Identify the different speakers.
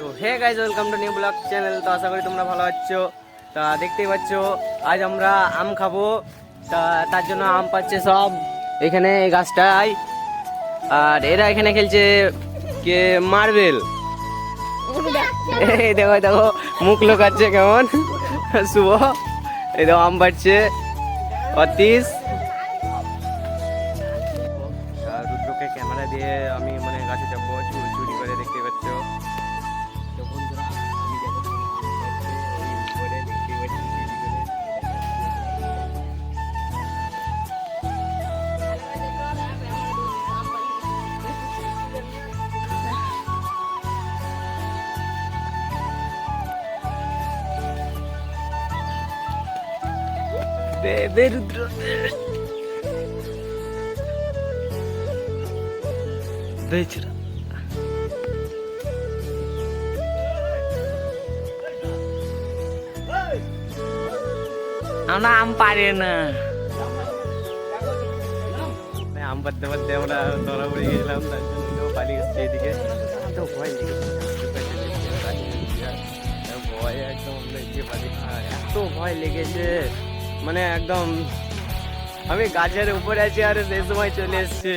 Speaker 1: তো hey guys welcome to new blog channel তো আশা করি তোমরা ভালো আছো। তা দেখতেই পাচ্ছ, আজ আমরা আম খাব। তা তার জন্য আম পাচ্ছে সব এখানে এই গাছটায়। আর এরা এখানে খেলছে কে মার্বেল। এই দেখো দেখো, মুখ লোকাচ্ছে কেমন। শুভ। এই দেখো, আম পাচ্ছে। অতীশ। রুদ্রকে ক্যামেরা দিয়ে আমি মানে গাছে চুরি চুরি করে দেখতে পাচ্ছ। দে দে রুদ্র দে। দে ছিড়া। আমরা আম পারি না আম পারতে পারতে আমরা ধরা পড়ে গেলাম তার জন্য তো পালিয়ে এসছি এদিকে তো ভয় লেগেছে ভয় একদম আমরা এদিকে পালি আর এত ভয় লেগেছে মানে একদম আমি গাছের উপরে আছি আর সেই সময় চলে এসছে।